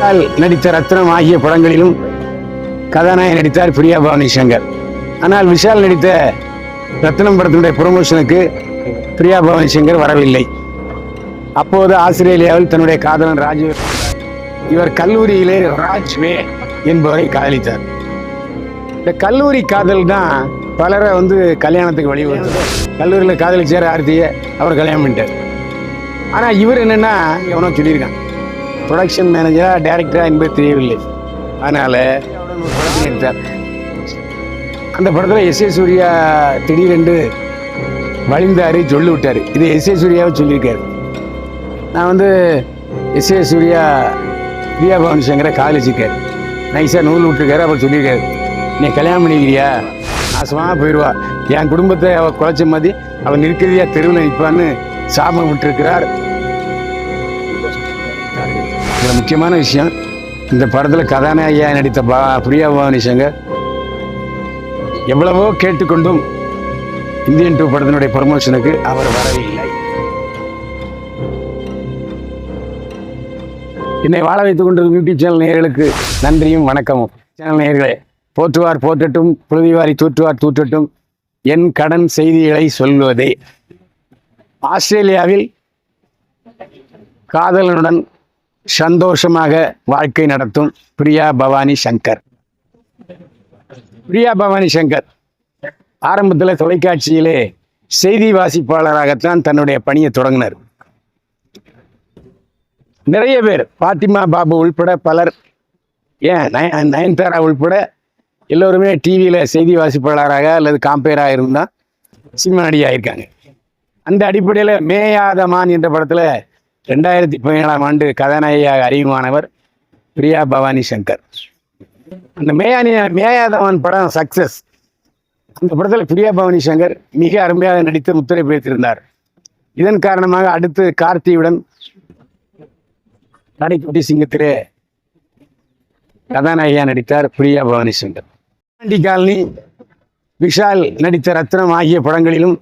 விஷால் நடித்த ரத்னம் ஆகிய படங்களிலும் கதாநாயகன் நடித்தார் பிரியா பவானி சங்கர் ஆனால் விஷால் நடித்த ரத்னம் படத்தினுடைய ப்ரொமோஷனுக்கு பிரியா பவானி சங்கர் வரவில்லை. அப்போது ஆஸ்திரேலியாவில் தன்னுடைய காதலன் ராஜு இவர் கல்லூரியிலே ராஜ்வே என்பவரை காதலித்தார். இந்த கல்லூரி காதல் தான் பலரை வந்து கல்யாணத்துக்கு வழிவகுத்தது. கல்லூரியில் காதலிச்சார் ஆர்த்தியை அவர் கல்யாணம் பண்ணிட்டார். ஆனால் இவர் என்னன்னா எவனோ சொல்லியிருக்கான். ப்ரொடக்ஷன் மேனேஜராக டேரக்டராக என்பது தெரியவில்லை. அதனால் ஒரு படத்தில் எடுத்தார் அந்த படத்தில் எஸ் ஏ சூர்யா திடீரென்று வழிந்தார் சொல்லி விட்டார் இது எஸ் ஏ சூர்யாவை சொல்லியிருக்காரு. நான் வந்து எஸ் ஏ சூர்யா பிரியா பவன் சங்கரை காதலிச்சிருக்காரு நைஸாக நூல் விட்டுருக்காரு அப்புறம் சொல்லியிருக்காரு. நீ கல்யாணம் பண்ணிக்கிறியா? நாசமாக போயிடுவா என் குடும்பத்தை அவள் குலைச்ச மாதிரி அவன் நிற்கிறதியா தெருவில் நிற்பான்னு சாபம் விட்டுருக்கிறார். இதில் முக்கியமான விஷயம் இந்த படத்தில் கதாநாயகியாக நடித்த பா பிரியா பவானி சங்கர் எவ்வளவோ கேட்டுக்கொண்டும் இந்தியன் டூ படத்தினுடைய ப்ரமோஷனுக்கு அவர் வரவில்லை. என்னை வாழ வைத்துக் கொண்டிருக்கும் யூடியூப் சேனல் நேயர்களுக்கு நன்றியும் வணக்கமும். சேனல் நேயர்களே போற்றுவார் போற்றட்டும் புழுதிவாரி தூற்றுவார் தூற்றட்டும் என் கடன் செய்திகளை சொல்வதே ஆஸ்திரேலியாவில் காதலனுடன் சந்தோஷமாக வாழ்க்கை நடத்தும் பிரியா பவானி சங்கர். பிரியா பவானி சங்கர் ஆரம்பத்தில் தொலைக்காட்சியிலே செய்தி வாசிப்பாளராகத்தான் தன்னுடைய பணியை தொடங்கினார். நிறைய பேர் பாத்திமா பாபு உள்பட பலர் ஏன் நய நயன்தாரா உள்பட எல்லோருமே டிவியில் செய்தி வாசிப்பாளராக அல்லது காம்பேராக இருந்தால் சினிமா நடிகை அந்த அடிப்படையில் மேயாதமான் என்ற படத்தில் ரெண்டாயிரத்தி பதினேழாம் ஆண்டு கதாநாயகியாக அறிமுகமானவர் பிரியா பவானி சங்கர். அந்த மேயானி மேயாதவன் படம் சக்சஸ். அந்த படத்தில் பிரியா பவானி சங்கர் மிக அருமையாக நடித்து முத்திரை பிடித்திருந்தார் இதன் காரணமாக அடுத்து கார்த்தியுடன் நடைக்குட்டி சிங்கத்திலே கதாநாயகியாக நடித்தார் பிரியா பவானி சங்கர். ஆண்டி காலனி விஷால் நடித்த ரத்னம் ஆகிய படங்களிலும்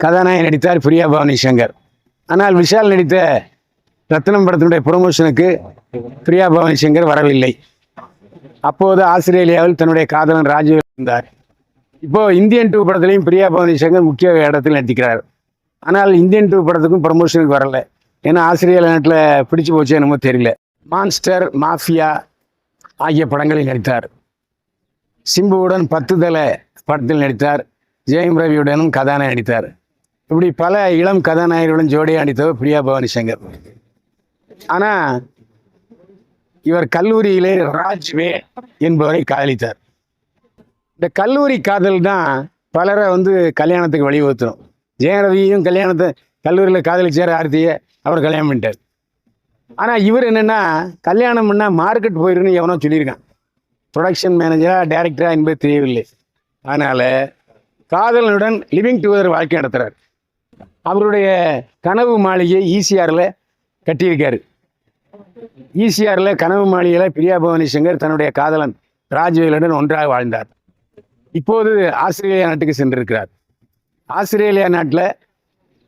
கதாநாயகி நடித்தார் பிரியா பவானி சங்கர். ஆனால் விஷால் நடித்த ரத்னம் படத்தினுடைய ப்ரொமோஷனுக்கு பிரியா பவானி சங்கர் வரவில்லை. அப்போது ஆஸ்திரேலியாவில் தன்னுடைய காதலன் ராஜீவ் இருந்தார். இப்போ இந்தியன் டூ படத்திலையும் பிரியா பவானி சங்கர் முக்கிய இடத்தில் நடிக்கிறார். ஆனால் இந்தியன் டூ படத்துக்கும் ப்ரமோஷனுக்கு வரல. ஏன்னா ஆஸ்திரேலியா நாட்டில் பிடிச்சு போச்சு என்னமோ தெரியல. மான்ஸ்டர் மாஃபியா ஆகிய படங்களில் நடித்தார். சிம்புவுடன் பத்து தலை படத்தில் நடித்தார். ஜெயம் ரவியுடனும் கதாநாயகன் நடித்தார். இப்படி பல இளம் கதாநாயகர்களுடன் ஜோடியாடித்தவர் பிரியா பவானி சங்கர் ஆனால் இவர் கல்லூரியிலே ராஜ்வே என்பவரை காதலித்தார். இந்த கல்லூரி காதல் தான் பலரை வந்து கல்யாணத்துக்கு வழிவகுத்தோம் ஜெயரவியும் கல்யாணத்தை கல்லூரியில் காதலிச்சார் ஆர்த்தியை அவர் கல்யாணம் பண்ணிட்டார். ஆனால் இவர் என்னென்னா கல்யாணம் பண்ணால் மார்க்கெட் போயிருன்னு எவனோ சொல்லியிருக்கான். ப்ரொடக்ஷன் மேனேஜராக டைரக்டரா என்பது தெரியவில்லை. அதனால் காதலனுடன் லிவிங் டுகெதர் வாழ்க்கை நடத்துகிறார் அவருடைய கனவு மாளிகை ஈசிஆரில் கட்டியிருக்காரு. ஈசிஆரில் கனவு மாளிகையில் பிரியா பவானி சங்கர் தன்னுடைய காதலன் ராஜ்வேலுடன் ஒன்றாக வாழ்ந்தார். இப்போது ஆஸ்திரேலியா நாட்டுக்கு சென்றிருக்கிறார். ஆஸ்திரேலியா நாட்டில்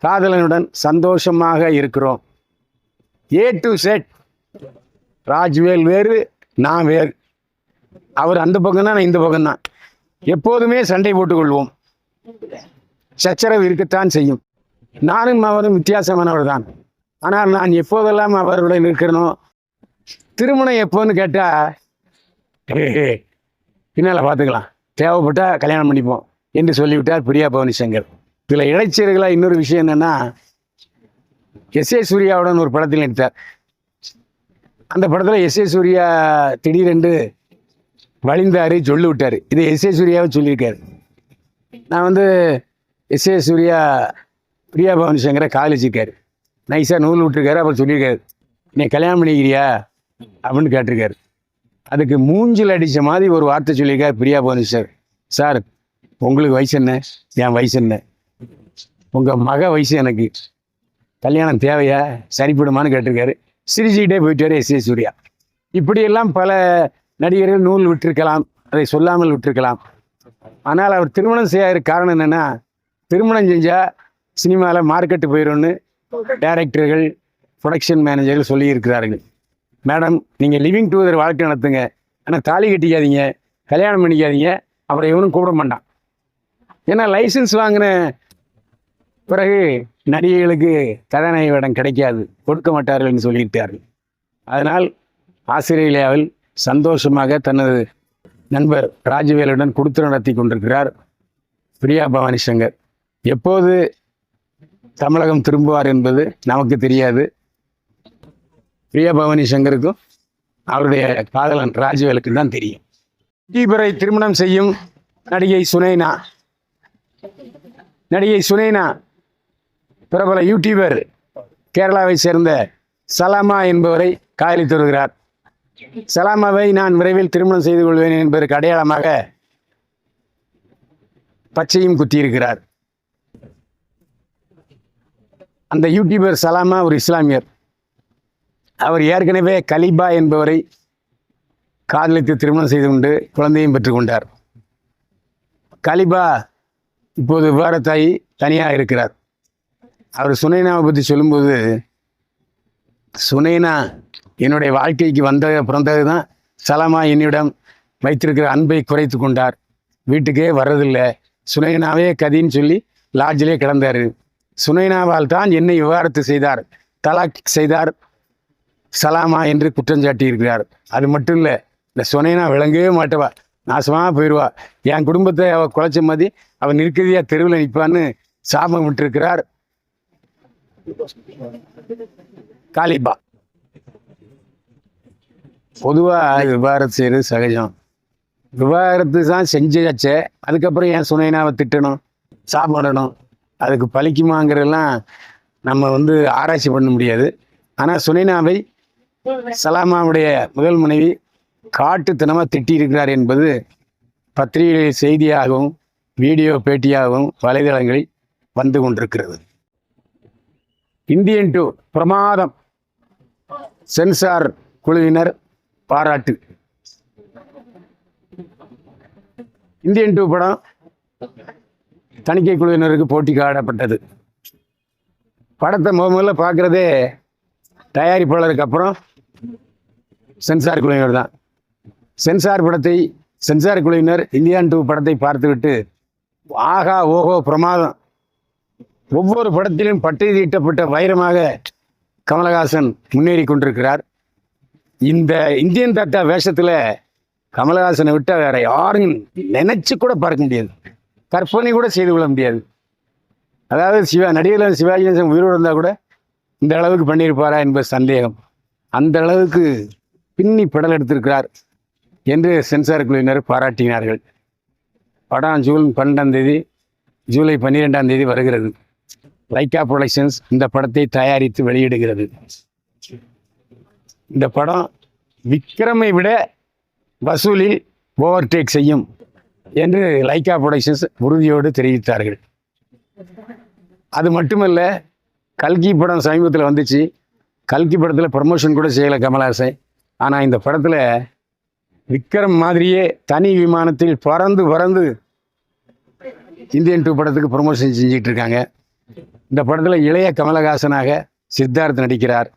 காதலனுடன் சந்தோஷமாக இருக்கிறோம். ஏ டு செட் ராஜ்வேல் வேறு நான் வேறு. அவர் அந்த பக்கம் தான் நான் இந்த பக்கம் தான் எப்போதுமே சண்டை போட்டுக்கொள்வோம். சச்சரவு இருக்கத்தான் செய்யும். நானும் அவரும் வித்தியாசமானவர் தான் ஆனால் நான் எப்போதெல்லாம் அவருடன் இருக்கிறனோ திருமணம் எப்போன்னு கேட்டால் பின்னால் பார்த்துக்கலாம். தேவைப்பட்டால் கல்யாணம் பண்ணிப்போம் என்று சொல்லிவிட்டார் பிரியா பவனி சங்கர் இதில் இளைச்சர்களாக இன்னொரு விஷயம் என்னென்னா எஸ் ஏ சூர்யாவுடன் ஒரு படத்தில் நடித்தார். அந்த படத்தில் எஸ் ஏ சூர்யா திடீரென்று வழிந்தார் சொல்லி விட்டார் இது எஸ் ஏ சூர்யாவை சொல்லியிருக்காரு. நான் வந்து எஸ் ஏ சூர்யா பிரியா பவானி சங்கரை காதலிச்சிருக்காரு நைஸாக நூல் விட்டுருக்காரு அப்புறம் சொல்லியிருக்காரு. நீ கல்யாணம் பண்ணிக்கிறியா? அப்படின்னு கேட்டிருக்காரு. அதுக்கு மூஞ்சில் அடித்த மாதிரி ஒரு வார்த்தை சொல்லியிருக்காரு பிரியா பவானி சார் சார் உங்களுக்கு வயசு என்ன? என் வயசு என்ன? உங்கள் மக வயசு எனக்கு. கல்யாணம் தேவையா? சரிப்படுமான்னு கேட்டிருக்காரு. சிரிச்சுக்கிட்டே போயிட்டார் எஸ் ஏ சூர்யா. இப்படியெல்லாம் பல நடிகர்கள் நூல் விட்டிருக்கலாம் அதை சொல்லாமல் விட்டிருக்கலாம். ஆனால் அவர் திருமணம் செய்யாத காரணம் என்னென்னா திருமணம் செஞ்சால் சினிமாவில் மார்க்கெட்டு போயிடும்னு டைரக்டர்கள் ப்ரொடக்ஷன் மேனேஜர்கள் சொல்லியிருக்கிறார்கள். மேடம் நீங்கள் லிவிங் டூதர் வாழ்க்கை நடத்துங்க. ஆனால் தாலி கட்டிக்காதீங்க கல்யாணம் பண்ணிக்காதீங்க. அவரை இவனும் கூப்பிட மாட்டான். ஏன்னா லைசன்ஸ் வாங்கின பிறகு நடிகைகளுக்கு கதாநாயக இடம் கிடைக்காது. கொடுக்க மாட்டார்கள்னு சொல்லிவிட்டார்கள் அதனால் ஆஸ்திரேலியாவில் சந்தோஷமாக தனது நண்பர் ராஜவேலுடன் கொடுத்து நடத்தி கொண்டிருக்கிறார் பிரியா பவானி சங்கர் எப்போது தமிழகம் திரும்புவார் என்பது நமக்கு தெரியாது. பிரியபவானி சங்கருக்கும் அவருடைய காதலன் ராஜவேலுக்கு தான் தெரியும். தீபரை திருமணம் செய்யும் நடிகை சுனைனா. நடிகை சுனைனா பிரபல யூடியூபர் கேரளாவை சேர்ந்த சலாமா என்பவரை காதலித்து வருகிறார். சலாமாவை நான் விரைவில் திருமணம் செய்து கொள்வேன் என்பதற்கு அடையாளமாக பச்சையும் குத்தியிருக்கிறார். அந்த யூடியூபர் சலாமா ஒரு இஸ்லாமியர். அவர் ஏற்கனவே கலிபா என்பவரை காதலித்து திருமணம் செய்து கொண்டு குழந்தையும் பெற்றுக்கொண்டார் கலிபா இப்போது விவகாரத்தாயி தனியாக இருக்கிறார். அவர் சுனைனாவை பற்றி சொல்லும்போது சுனைனா என்னுடைய வாழ்க்கைக்கு வந்த பிறந்தது தான் சலமா என்னிடம் வைத்திருக்கிற அன்பை குறைத்து கொண்டார். வீட்டுக்கே வர்றதில்லை. சுனைனாவே கதின்னு சொல்லி லாட்ஜிலே கிடந்தார். சுனைனாவால் தான் என்னை விவாகரத்து செய்தார். தலாக் செய்தார். சலாமா என்று குற்றம் சாட்டியிருக்கிறார். அது மட்டும் இல்லை இந்த சுனைனா விளங்கவே மாட்டவா? நாசமாக போயிடுவா என் குடும்பத்தை அவள் குலைச்ச மாதிரி அவன் நிற்கதியாக தெருவில் நிற்பான்னு சாபம் விட்டுருக்கிறார். காளிபா. பொதுவாக விவாகரத்து செய்கிறது சகஜம். விவாகரத்து தான் செஞ்சாச்சே அதுக்கப்புறம் ஏன் சுனைனாவை திட்டணும் சாப்பிடணும் அதுக்கு பழிக்குமாங்கிறதெல்லாம் நம்ம வந்து ஆராய்ச்சி பண்ண முடியாது. ஆனால் சுனைனாவை சலாமாவுடைய முதல் மனைவி காட்டுத்தனமாக திட்டியிருக்கிறார் என்பது பத்திரிகை செய்தியாகவும் வீடியோ பேட்டியாகவும் வலைதளங்களில் வந்து கொண்டிருக்கிறது. இந்தியன் டூ பிரமாதம் சென்சார் குழுவினர் பாராட்டு. இந்தியன் டூ படம் தணிக்கை குழுவினருக்கு போட்டி காடப்பட்டது படத்தை முத முதல்ல பார்க்குறதே தயாரிப்பாளருக்கு அப்புறம் சென்சார் குழுவினர் தான். சென்சார் படத்தை சென்சார் குழுவினர் இந்தியான் டூ படத்தை பார்த்துவிட்டு ஆகா ஓஹோ பிரமாதம். ஒவ்வொரு படத்திலும் பட்டை தீட்டப்பட்ட வைரமாக கமலஹாசன் முன்னேறி கொண்டிருக்கிறார். இந்த இந்தியன் தாத்தா வேஷத்தில் கமலஹாசனை விட்டால் வேற யாரும் நினைச்சு கூட பார்க்க முடியாது. கற்பனை கூட செய்து கொள்ள முடியாது. அதாவது சிவா நடிகர் சிவாஜி கணேசன் உயிரோடு இருந்தால் கூட இந்த அளவுக்கு பண்ணியிருப்பாரா என்பது சந்தேகம். அந்த அளவுக்கு பின்னி படல் எடுத்திருக்கிறார் என்று சென்சார் குழுவினர் பாராட்டினார்கள். படம் ஜூன் பன்னெண்டாம் தேதி ஜூலை பன்னிரெண்டாம் தேதி வருகிறது. லைக்கா ப்ரொடக்ஷன்ஸ் இந்த படத்தை தயாரித்து வெளியிடுகிறது. இந்த படம் விக்ரமை விட வசூலில் ஓவர்டேக் செய்யும். என்று லைக்கா ப்ரொடக்ஷன்ஸ் உறுதியோடு தெரிவித்தார்கள். அது மட்டுமல்ல கல்கி படம் சமீபத்தில் வந்துச்சு. கல்கி படத்தில் ப்ரமோஷன் கூட செய்யலை கமல்ஹாசன். ஆனால் இந்த படத்தில் விக்ரம் மாதிரியே தனி விமானத்தில் பறந்து பறந்து இந்தியன் டூ படத்துக்கு ப்ரொமோஷன் செஞ்சிகிட்டு இருக்காங்க. இந்த படத்தில் இளைய கமலஹாசனாக சித்தார்த் நடிக்கிறார்.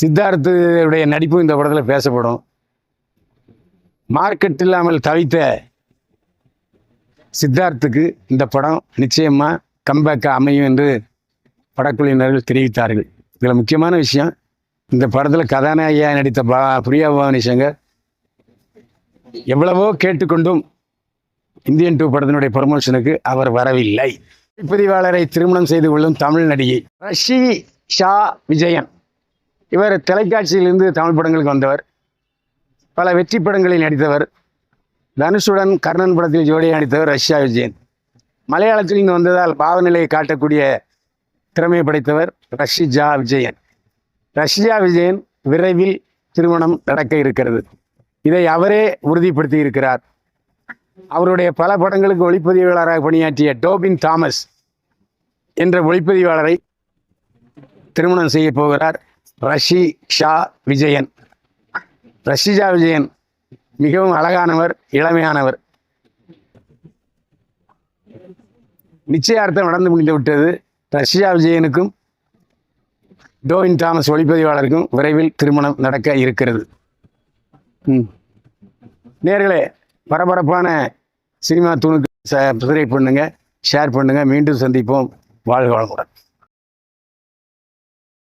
சித்தார்த்துடைய நடிப்பும் இந்த படத்தில் பேசப்படும். மார்க்கெட் இல்லாமல் தவித்த சித்தார்த்துக்கு இந்த படம் நிச்சயமாக கம்பேக்காக அமையும் என்று படக்குழுவினர்கள் தெரிவித்தார்கள். இதில் முக்கியமான விஷயம் இந்த படத்தில் கதாநாயகியாக நடித்த பா பிரியா பவானி சங்கர் எவ்வளவோ கேட்டுக்கொண்டும் இந்தியன் டூ படத்தினுடைய ப்ரொமோஷனுக்கு அவர் வரவில்லை. பதிவாளரை திருமணம் செய்து கொள்ளும் தமிழ் நடிகை ரஷி ஷா விஜயன். இவர் தொலைக்காட்சியிலிருந்து தமிழ் படங்களுக்கு வந்தவர். பல வெற்றி படங்களில் நடித்தவர். தனுஷுடன் கர்ணன் படத்தில் ஜோடியாக நடித்தவர் ரஷ்யா விஜயன். மலையாளத்தில் இங்கு வந்ததால் பாவநிலையை காட்டக்கூடிய திறமை படைத்தவர் ரஷிஜா விஜயன். ரஷ்யா விஜயன் விரைவில் திருமணம் நடக்க இருக்கிறது. இதை அவரே உறுதிப்படுத்தி இருக்கிறார். அவருடைய பல படங்களுக்கு ஒளிப்பதிவாளராக பணியாற்றிய டோபின் தாமஸ் என்ற ஒளிப்பதிவாளரை திருமணம் செய்ய போகிறார் ரஷி ஷா விஜயன். ரஷிஜா விஜயன் மிகவும் அழகானவர் இளமையானவர். நிச்சயார்த்தம் நடந்து முடிந்து விட்டது. ரஷ்யா விஜயனுக்கும் டோயின் தாமஸ் ஒளிப்பதிவாளருக்கும் விரைவில் திருமணம் நடக்க இருக்கிறது. ம். நேர்களே பரபரப்பான சினிமா துணுக்கு ச பண்ணுங்கள் ஷேர் பண்ணுங்கள் மீண்டும் சந்திப்போம். வாழ்க வளமுடன்.